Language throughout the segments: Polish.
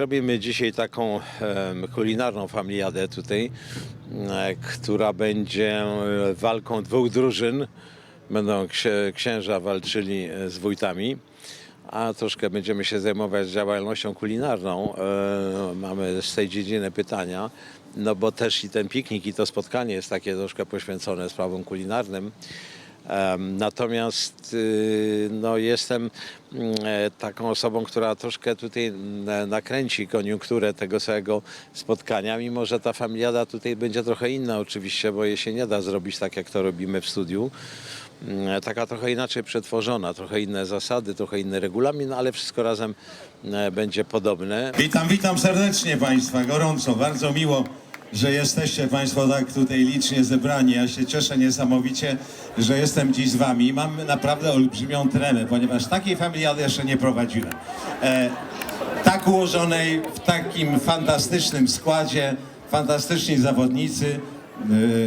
Robimy dzisiaj taką kulinarną familiadę tutaj, e, która będzie walką dwóch drużyn. Będą księ- księża walczyli e, z wójtami, a troszkę będziemy się zajmować działalnością kulinarną. E, Mamy z tej dziedziny pytania, no bo też i ten piknik i to spotkanie jest takie troszkę poświęcone sprawom kulinarnym. Natomiast y, no, jestem mm, e, taką osobą, która troszkę tutaj n- nakręci koniunkturę tego całego spotkania, mimo że ta familiada tutaj będzie trochę inna oczywiście, bo jej się nie da zrobić tak, jak to robimy w studiu. Mm, Taka trochę inaczej przetworzona, trochę inne zasady, trochę inny regulamin, ale wszystko razem e, będzie podobne. Witam, witam serdecznie Państwa, gorąco, bardzo miło, że jesteście Państwo tak tutaj licznie zebrani. Ja się cieszę niesamowicie, że jestem dziś z Wami. Mam naprawdę olbrzymią tremę, ponieważ takiej familiady jeszcze nie prowadziłem. E, tak ułożonej, w takim fantastycznym składzie, fantastyczni zawodnicy,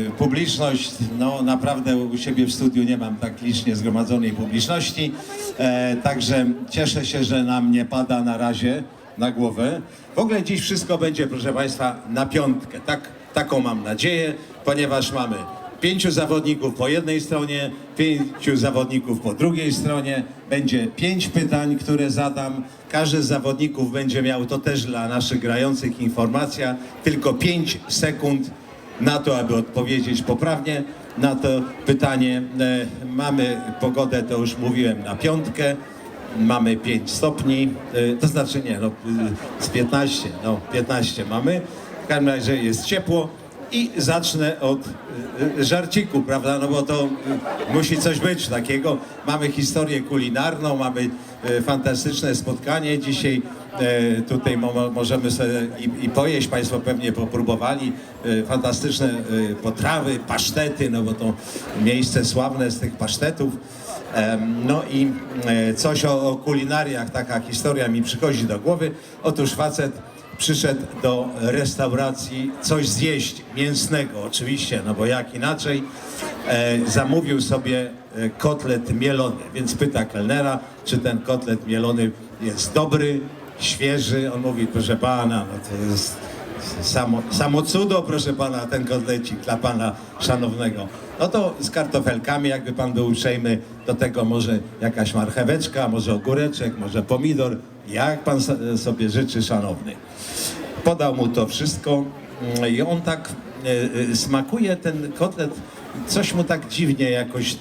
e, publiczność, no naprawdę u siebie w studiu nie mam tak licznie zgromadzonej publiczności, e, także cieszę się, że nam nie pada na razie na głowę. W ogóle dziś wszystko będzie, proszę Państwa, na piątkę. Tak, taką mam nadzieję, ponieważ mamy pięciu zawodników po jednej stronie, pięciu zawodników po drugiej stronie. Będzie pięć pytań, które zadam. Każdy z zawodników będzie miał, to też dla naszych grających informacja, tylko pięć sekund na to, aby odpowiedzieć poprawnie na to pytanie. E, Mamy pogodę, to już mówiłem, na piątkę. Mamy 5 stopni, e, to znaczy nie, no e, z 15, no 15 mamy. W każdym razie jest ciepło i zacznę od e, żarciku, prawda, no bo to musi coś być takiego. Mamy historię kulinarną, mamy fantastyczne spotkanie dzisiaj. Tutaj mo- możemy sobie i, i pojeść, Państwo pewnie popróbowali fantastyczne potrawy, pasztety, no bo to miejsce sławne z tych pasztetów. No i e, coś o, o kulinariach, taka historia mi przychodzi do głowy. Otóż facet przyszedł do restauracji coś zjeść, mięsnego oczywiście, no bo jak inaczej, e, zamówił sobie e, kotlet mielony, więc pyta kelnera, czy ten kotlet mielony jest dobry, świeży. On mówi, proszę pana, no to jest samo, samo cudo, proszę pana, ten kotlecik dla pana szanownego. No to z kartofelkami, jakby pan był uprzejmy, do tego może jakaś marcheweczka, może ogóreczek, może pomidor, jak pan so- sobie życzy, szanowny. Podał mu to wszystko mm, i on tak e, e, smakuje ten kotlet, coś mu tak dziwnie jakoś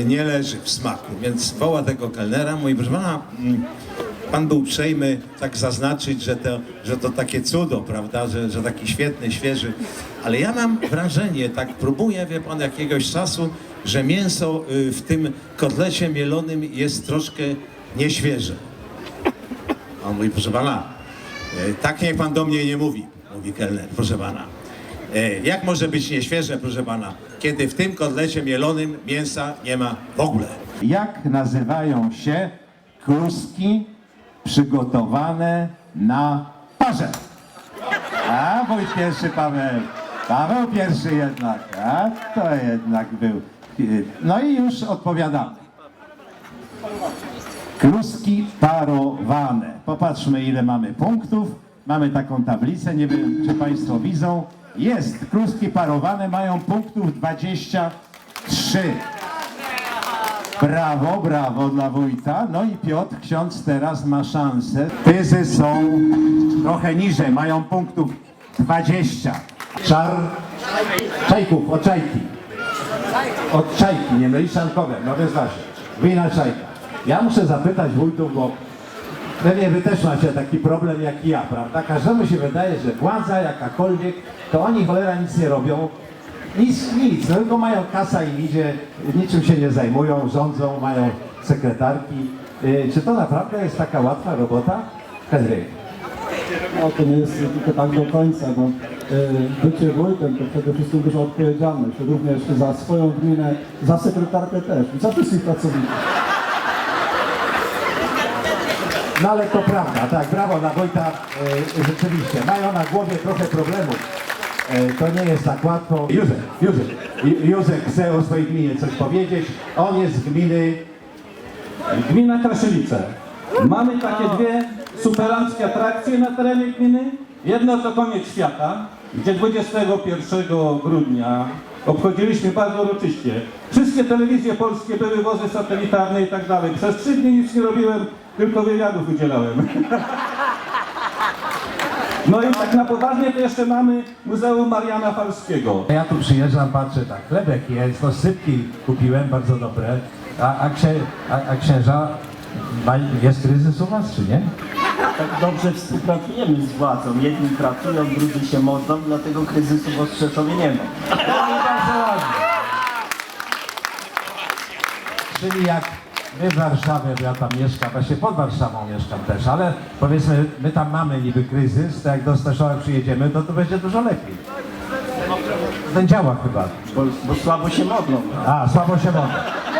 e, nie leży w smaku, więc woła tego kelnera, mówi, proszę pana, mm, Pan był uprzejmy tak zaznaczyć, że to, że to takie cudo, prawda, że, że taki świetny, świeży. Ale ja mam wrażenie, tak próbuję, wie pan, jakiegoś czasu, że mięso y, w tym kotlecie mielonym jest troszkę nieświeże. On mówi, proszę pana, y, tak niech pan do mnie nie mówi, mówi kelner, proszę pana. Y, Jak może być nieświeże, proszę pana, kiedy w tym kotlecie mielonym mięsa nie ma w ogóle? Jak nazywają się kluski przygotowane na parze? A, wójt pierwszy Paweł. Paweł pierwszy jednak. A, to jednak był. No i już odpowiadamy. Kluski parowane. Popatrzmy, ile mamy punktów. Mamy taką tablicę, nie wiem, czy Państwo widzą. Jest, kluski parowane mają punktów 23. Brawo, brawo dla wójta. No i Piotr, ksiądz teraz ma szansę. Tyzy są trochę niżej, mają punktów 20. Czar czajków, od czajki. Od czajki, nie mylisz czarnkowe, no więc właśnie. Wina czajka. Ja muszę zapytać wójtów, bo pewnie wy też macie taki problem jak i ja, prawda? Każdemu się wydaje, że władza jakakolwiek, to oni cholera nic nie robią. Nic, nic, no tylko mają kasa i idzie, niczym się nie zajmują, rządzą, mają sekretarki. Y, czy to naprawdę jest taka łatwa robota? Henryk. No to nie jest tylko tak do końca, bo y, bycie wójtem to przede wszystkim duża odpowiedzialność, również za swoją gminę, za sekretarkę też i za wszystkich pracowników. No ale to prawda, tak, brawo dla Wojta, e, rzeczywiście. Mają na głowie trochę problemów. E, to nie jest tak łatwo. Józef, Józef, Ju- Józef chce o swojej gminie coś powiedzieć. On jest z gminy Gmina Kraszylice. Mamy takie dwie superanckie atrakcje na terenie gminy. Jedno to koniec świata, gdzie 21 grudnia obchodziliśmy bardzo uroczyście. Wszystkie telewizje polskie były wozy satelitarne i tak dalej. Przez trzy dni nic nie robiłem, tylko wywiadów udzielałem. No i tak na poważnie to jeszcze mamy Muzeum Mariana Falskiego. Ja tu przyjeżdżam, patrzę, tak, chlebek jest, no sypki kupiłem, bardzo dobre. A, a, księ, a, a księża, ma, jest kryzys u was, czy nie? Tak dobrze współpracujemy z władzą. Jedni pracują, drudzy się modlą, dlatego kryzysu w Ostrzeszowie nie ma. No. Czyli jak my w Warszawie, bo ja tam mieszkam, właśnie pod Warszawą mieszkam też, ale powiedzmy, my tam mamy niby kryzys, to jak do Staszowa przyjedziemy, to to będzie dużo lepiej. Ten działa chyba. Bo, bo słabo się modlą. A, słabo się modlę.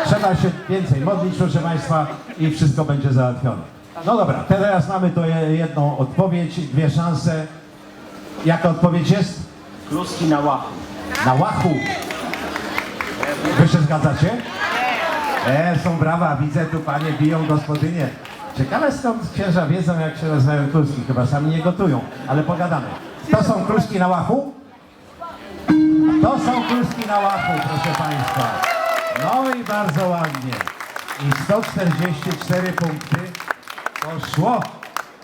Trzeba się więcej modlić, proszę Państwa, i wszystko będzie załatwione. No dobra, teraz mamy to je- jedną odpowiedź, dwie szanse. Jaka odpowiedź jest? Kluski na łachu. Na łachu. Wy się zgadzacie? E, są brawa, widzę tu panie biją gospodynie. Ciekawe skąd księża wiedzą jak się nazywają kluski, chyba sami nie gotują, ale pogadamy. To są kluski na łachu? To są kluski na łachu, proszę państwa. No i bardzo ładnie. I 144 punkty. Poszło.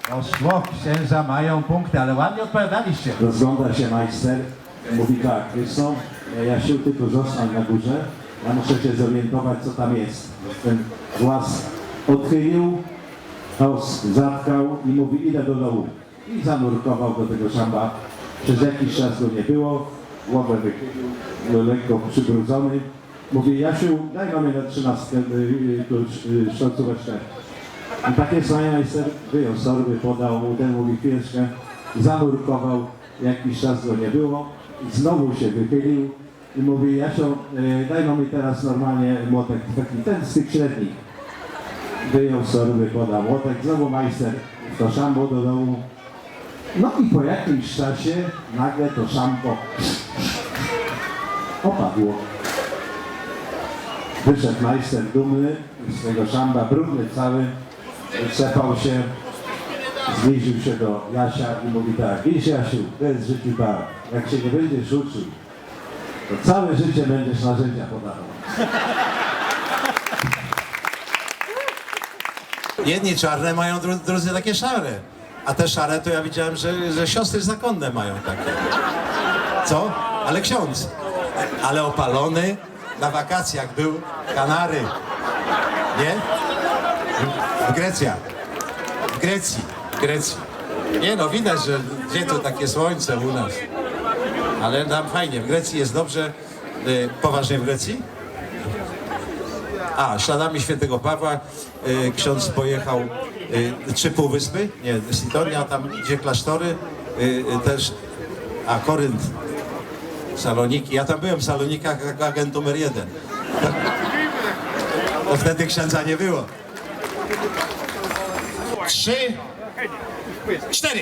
Poszło. Księża mają punkty, ale ładnie odpowiadaliście. Rozgląda się majster. Mówi tak, wiesz co, Jasiu, ty tu zostań na górze. Ja muszę się zorientować, co tam jest. Ten głaz odchylił, nos zatkał i mówi, idę do dołu. I zanurkował do tego szamba. Przez jakiś czas go nie było, głowę wychylił, lekko przybrudzony. Mówi, Jasiu, daj mamy na trzynastkę y, tu y, sztorcóweczkę. I takie słowa majster wyjął sorby, podał mu, ten mówi chwileczkę, zanurkował, jakiś czas go nie było, znowu się wychylił i mówi, Jasio, y, daj no mi teraz normalnie młotek, taki ten z tych średnich. Wyjął sorby, podał młotek, znowu majster to szambo do domu. No i po jakimś czasie nagle to szambo opadło. Wyszedł majster dumny z tego szamba, brudny cały, trzepał się, zbliżył się do Jasia i mówi tak, widzisz Jasiu, to jest życiu tak, jak się nie będziesz uczył, to całe życie będziesz narzędzia podawał. Jedni czarne mają, dru- drudzy takie szare. A te szare to ja widziałem, że, że siostry zakonne mają takie. Co? Ale ksiądz. Ale opalony na wakacjach był Kanary. Nie? W Grecja. W Grecji. W Grecji. Nie no, widać, że gdzie to takie słońce u nas. Ale tam fajnie. W Grecji jest dobrze. Y, poważnie w Grecji? A, śladami świętego Pawła y, ksiądz pojechał y, trzy półwyspy, nie, Sidonia, tam gdzie klasztory, też, a Korynt, Saloniki. Ja tam byłem w Salonikach jako agent numer jeden. To wtedy księdza nie było. Trzy, cztery.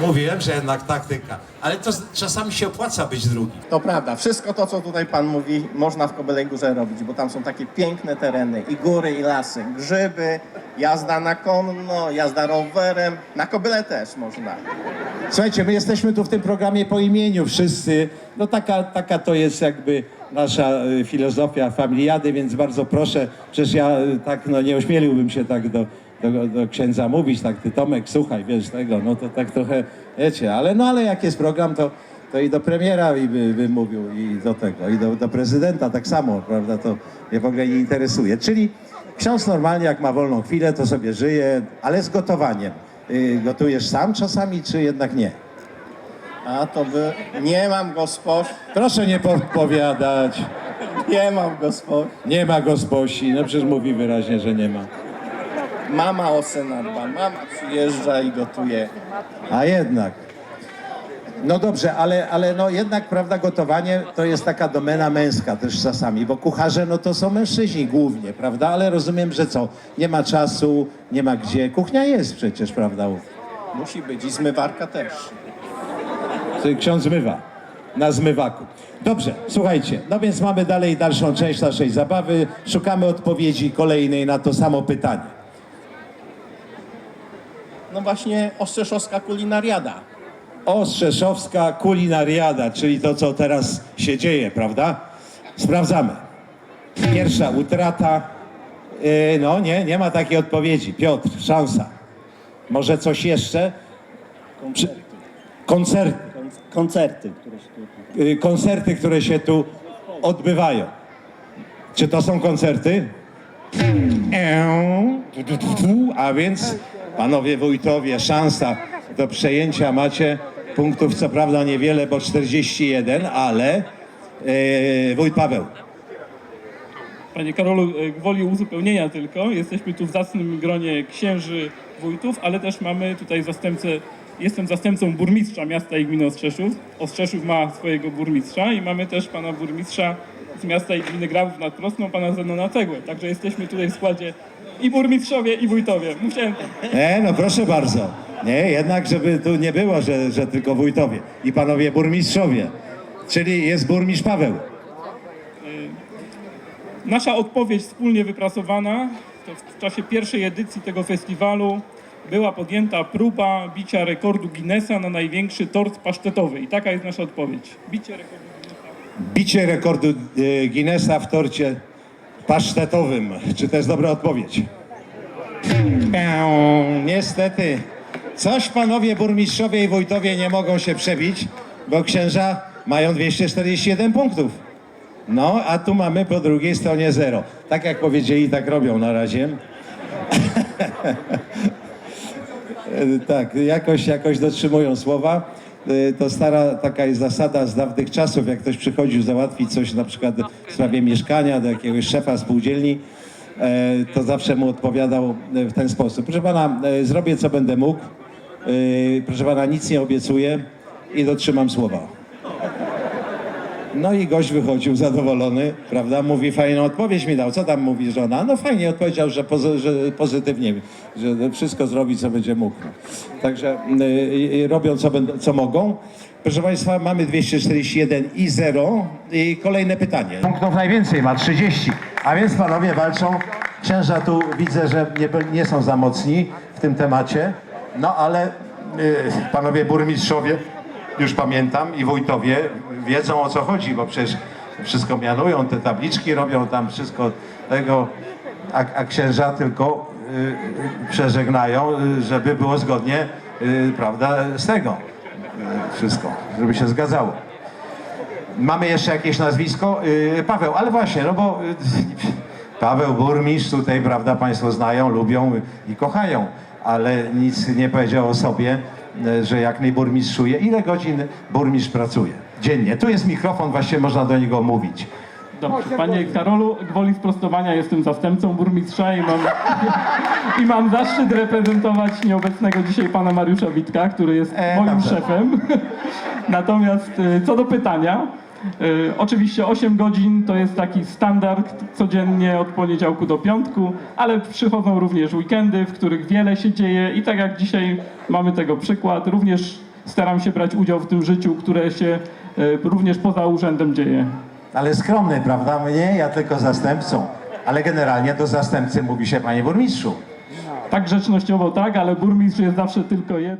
Mówiłem, że jednak taktyka. Ale to z- czasami się opłaca być drugi. To prawda, wszystko to, co tutaj Pan mówi, można w Kobylej Górze robić, bo tam są takie piękne tereny, i góry, i lasy, grzyby, jazda na konno, jazda rowerem, na Kobyle też można. Słuchajcie, my jesteśmy tu w tym programie po imieniu wszyscy. No taka, taka to jest jakby nasza y, filozofia familiady, więc bardzo proszę, przecież ja y, tak no nie ośmieliłbym się tak do, do, do księdza mówić, tak ty Tomek, słuchaj, wiesz tego, no to tak trochę, wiecie, ale no ale jak jest program, to, to i do premiera i by, by mówił i do tego, i do, do prezydenta tak samo, prawda, to mnie w ogóle nie interesuje. Czyli ksiądz normalnie jak ma wolną chwilę, to sobie żyje, ale z gotowaniem. Y, Gotujesz sam czasami, czy jednak nie? A to by... Nie mam gospoś, Proszę nie podpowiadać. nie mam gospoś. Nie ma gosposi. No przecież mówi wyraźnie, że nie ma. Mama o syna dba, mama przyjeżdża i gotuje. A jednak. No dobrze, ale, ale no jednak, prawda, gotowanie to jest taka domena męska też czasami, bo kucharze no to są mężczyźni głównie, prawda? Ale rozumiem, że co? Nie ma czasu, nie ma gdzie. Kuchnia jest przecież, prawda? Musi być i zmywarka też. Ksiądz zmywa. na zmywaku. Dobrze, słuchajcie, no więc mamy dalej dalszą część naszej zabawy. Szukamy odpowiedzi kolejnej na to samo pytanie. No właśnie Ostrzeszowska kulinariada. Ostrzeszowska kulinariada, czyli to, co teraz się dzieje, prawda? Sprawdzamy. Pierwsza utrata. Yy, no nie, nie ma takiej odpowiedzi. Piotr, szansa. Może coś jeszcze? Przy- Koncerty. Koncerty, które się tu... y, koncerty, które się tu odbywają. Czy to są koncerty? A więc, panowie wójtowie, szansa do przejęcia macie punktów, co prawda niewiele, bo 41, ale e, wójt Paweł. Panie Karolu, e, gwoli uzupełnienia tylko, jesteśmy tu w zacnym gronie księży wójtów, ale też mamy tutaj zastępcę, jestem zastępcą burmistrza miasta i gminy Ostrzeszów. Ostrzeszów ma swojego burmistrza i mamy też pana burmistrza z miasta i gminy Grabów nad Prosną, pana Zenona Cegłę. Także jesteśmy tutaj w składzie i burmistrzowie, i wójtowie. Musiałem E, no proszę bardzo. Nie, jednak żeby tu nie było, że, że tylko wójtowie i panowie burmistrzowie. Czyli jest burmistrz Paweł. Nasza odpowiedź wspólnie wypracowana to w czasie pierwszej edycji tego festiwalu była podjęta próba bicia rekordu Guinnessa na największy tort pasztetowy. I taka jest nasza odpowiedź. Bicie rekordu Guinnessa. Bicie rekordu e, Guinnessa w torcie pasztetowym. Czy to jest dobra odpowiedź? Niestety, coś panowie burmistrzowie i wójtowie nie mogą się przebić, bo księża mają 241 punktów. No, a tu mamy po drugiej stronie zero. Tak jak powiedzieli, tak robią na razie. Tak, jakoś, jakoś dotrzymują słowa. E, To stara taka jest zasada z dawnych czasów, jak ktoś przychodził załatwić coś na przykład w sprawie mieszkania do jakiegoś szefa spółdzielni, e, to zawsze mu odpowiadał e, w ten sposób. Proszę pana, e, zrobię co będę mógł. Proszę pana, nic nie obiecuję i dotrzymam słowa. No i gość wychodził zadowolony, prawda? Mówi, fajną odpowiedź mi dał. Co tam mówi żona? No fajnie odpowiedział, że, pozy- że pozytywnie, że wszystko zrobi, co będzie mógł. Także y, y, robią, co, będą, co mogą. Proszę Państwa, mamy 241 i 0. I kolejne pytanie. Punktów najwięcej ma 30. A więc panowie walczą. Księża tu widzę, że nie, nie są za mocni w tym temacie. No ale y, panowie burmistrzowie, już pamiętam, i wójtowie wiedzą o co chodzi, bo przecież wszystko mianują, te tabliczki robią tam wszystko tego, a, a księża tylko y, przeżegnają, y, żeby było zgodnie, y, prawda, z tego y, wszystko, żeby się zgadzało. Mamy jeszcze jakieś nazwisko? Y, Paweł, ale właśnie, no bo y, Paweł burmistrz tutaj, prawda, Państwo znają, lubią i kochają, ale nic nie powiedział o sobie, y, że jak nie burmistrzuje. Ile godzin burmistrz pracuje? Dziennie. Tu jest mikrofon, właściwie można do niego mówić. Dobrze. Panie Karolu, gwoli sprostowania jestem zastępcą burmistrza i mam, i mam zaszczyt reprezentować nieobecnego dzisiaj pana Mariusza Witka, który jest E, moim dobrze. szefem. Natomiast y, co do pytania, y, oczywiście 8 godzin to jest taki standard codziennie od poniedziałku do piątku, ale przychodzą również weekendy, w których wiele się dzieje i tak jak dzisiaj mamy tego przykład, również staram się brać udział w tym życiu, które się również poza urzędem dzieje. Ale skromny, prawda? Mnie, ja tylko zastępcą. Ale generalnie do zastępcy mówi się, panie burmistrzu. Tak grzecznościowo tak, ale burmistrz jest zawsze tylko jeden.